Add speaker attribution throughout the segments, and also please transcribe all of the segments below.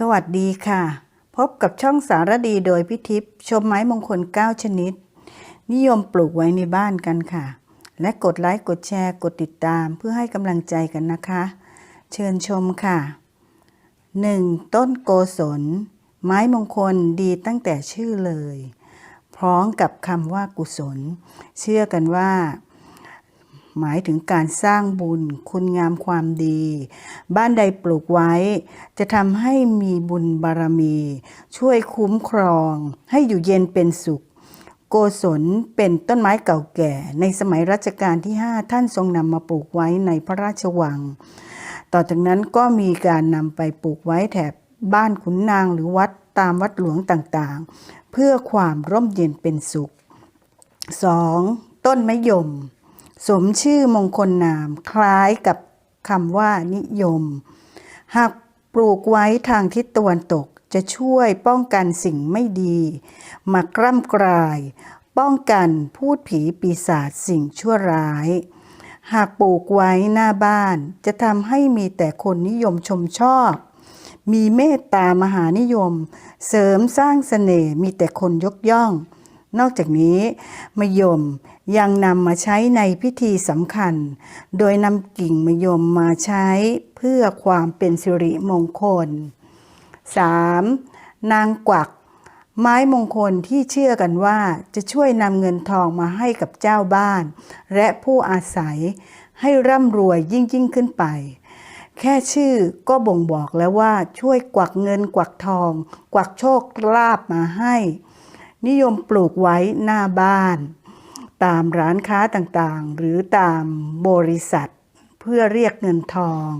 Speaker 1: สวัสดีค่ะ พบกับช่องสารดีโดยพิทิพย์ชมไม้มงคล 9 ชนิด นิยมปลูกไว้ในบ้านกันค่ะ และกดไลค์กดแชร์กดติดตามเพื่อให้กำลังใจกันนะคะ เชิญชมค่ะ 1. ต้นโกศล ไม้มงคลดีตั้งแต่ชื่อเลย พร้อมกับคำว่ากุศล เชื่อกันว่า หมายถึงการสร้างบุญ คุณงามความดี บ้านใดปลูกไว้ จะทำให้มีบุญบารมี ช่วยคุ้มครอง ให้อยู่เย็นเป็นสุข โกศลเป็นต้นไม้เก่าแก่ ในสมัยรัชกาลที่ 5 ท่านทรงนำมาปลูกไว้ในพระราชวัง ต่อจากนั้นก็มีการนำไปปลูกไว้แถบบ้านขุนนางหรือวัดตามวัดหลวงต่างๆ เพื่อความร่มเย็นเป็นสุข 2. ต้นมะยม สมชื่อมงคลนามคล้ายกับคำว่านิยม หากปลูกไว้ทางทิศตะวันตกจะช่วยป้องกันสิ่งไม่ดีมากร่ำกราย ป้องกันพูดผีปีศาจสิ่งชั่วร้าย หากปลูกไว้หน้าบ้าน จะทำให้มีแต่คนนิยมชมชอบ มีเมตตามหานิยม เสริมสร้างเสน่ห์มีแต่คนยกย่อง นอกจากนี้มะยมยังนำมาใช้ในพิธีสำคัญ โดยนำกิ่งมะยมมาใช้เพื่อความเป็นสิริมงคล 3. นางกวัก ไม้มงคลที่เชื่อกันว่าจะช่วยนำเงินทองมาให้กับเจ้าบ้าน และผู้อาศัยให้ร่ำรวยยิ่งยิ่งขึ้นไป แค่ชื่อก็บ่งบอกแล้วว่าช่วยกวักเงินกวักทอง กวักโชคลาภมาให้ นิยมปลูกไว้หน้าบ้าน ตามร้านค้าต่างๆ หรือตามบริษัท เพื่อเรียกเงินทอง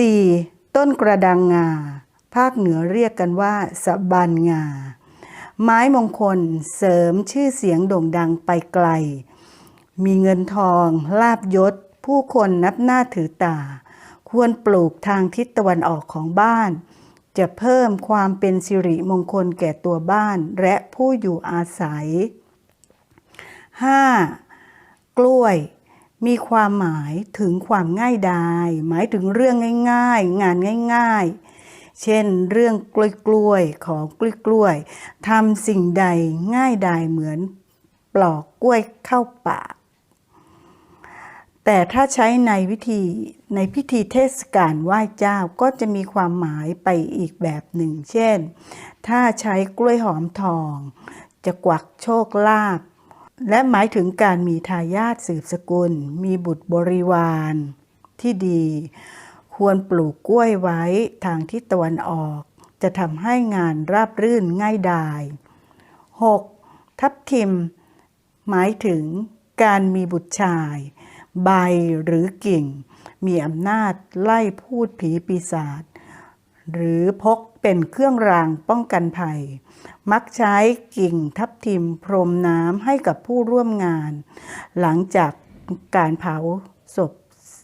Speaker 1: 4. ต้นกระดังงา ภาคเหนือเรียกกันว่าสะบันงา ไม้มงคลเสริมชื่อเสียงโด่งดังไปไกล มีเงินทองลาบยศ ผู้คนนับหน้าถือตา ควรปลูกทางทิศตะวันออกของบ้าน จะเพิ่มความเป็นสิริมงคลแก่ตัวบ้านและผู้อยู่อาศัย 5. กล้วยมีความหมายถึงความง่ายดาย หมายถึงเรื่องง่าย ๆ งานง่าย ๆ เช่น เรื่องกล้วยกล้วยของกล้วยกล้วยทำสิ่งใดง่ายดายเหมือนปลอกกล้วยเข้าปาก แต่ถ้าใช้ในวิธีในพิธีเทศกาลไหว้เจ้าก็จะมีความหมายไปอีกแบบหนึ่ง เช่น ถ้าใช้กล้วยหอมทอง จะกวักโชคลาภและหมายถึงการมีทายาทสืบสกุล มีบุตรบริวารที่ดี ควรปลูกกล้วยไว้ทางทิศตะวันออก จะทำให้งานราบรื่นง่ายดาย 6. ทับทิม หมายถึงการมีบุตรชาย ใบหรือกิ่ง มีอำนาจไล่พูดผีปีศาจหรือพกเป็นเครื่องรางป้องกันภัย มักใช้กิ่งทับทิมพรมน้ำให้กับผู้ร่วมงาน หลังจากการเผาศพ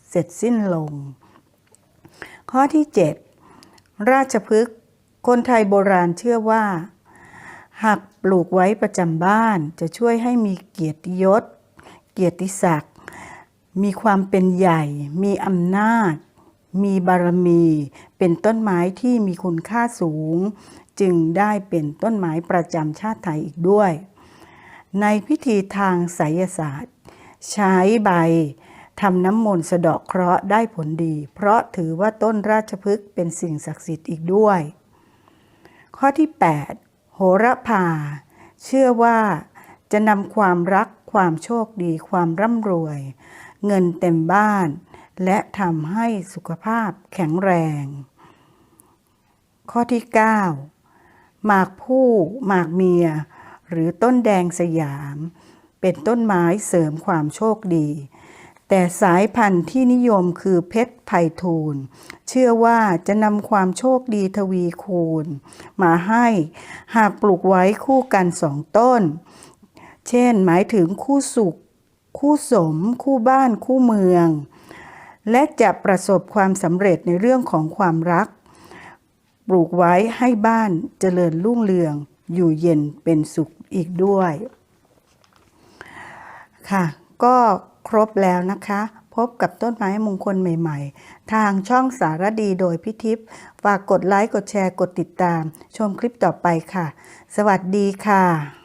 Speaker 1: เสร็จสิ้นลง ข้อที่ 7 ราชพฤกษ์คนไทยโบราณเชื่อว่า หากปลูกไว้ประจำบ้านจะช่วยให้มีเกียรติยศ เกียรติศักดิ์ มีความเป็นใหญ่ มีอำนาจ มีบารมี เป็นต้นไม้ที่มีคุณค่าสูง จึงได้เป็นต้นไม้ประจำชาติไทยอีกด้วย ในพิธีทางไสยศาสตร์ ใช้ใบทำน้ำมนต์สะเดาะเคราะห์ได้ผลดี เพราะถือว่าต้นราชพฤกษ์เป็นสิ่งศักดิ์สิทธิ์อีกด้วย ข้อที่ 8 โหระพา เชื่อว่าจะนำความรักความโชคดีความร่ำรวย เงินเต็มบ้าน และทำให้สุขภาพแข็งแรง ข้อที่ 9 หมากผู้หมากเมีย หรือต้นแดงสยาม เป็นต้นไม้เสริมความโชคดี แต่สายพันธุ์ที่นิยมคือเพชรไพทูลเชื่อว่าจะนำความโชคดีทวีคูณ มาให้หากปลูกไว้คู่กันสองต้น เช่นหมายถึงคู่สุข คู่สม คู่บ้านคู่เมือง และจะประสบความสำเร็จในเรื่องของความรัก ปลูกไว้ให้บ้านเจริญรุ่งเรือง อยู่เย็นเป็นสุขอีกด้วยค่ะ ก็ครบแล้วนะคะ พบกับต้นไม้มงคลใหม่ ๆ ทางช่องสารดีโดยพิทิพย์ฝากกดไลค์ กดแชร์ กดติดตาม ชมคลิปต่อไปค่ะ สวัสดีค่ะ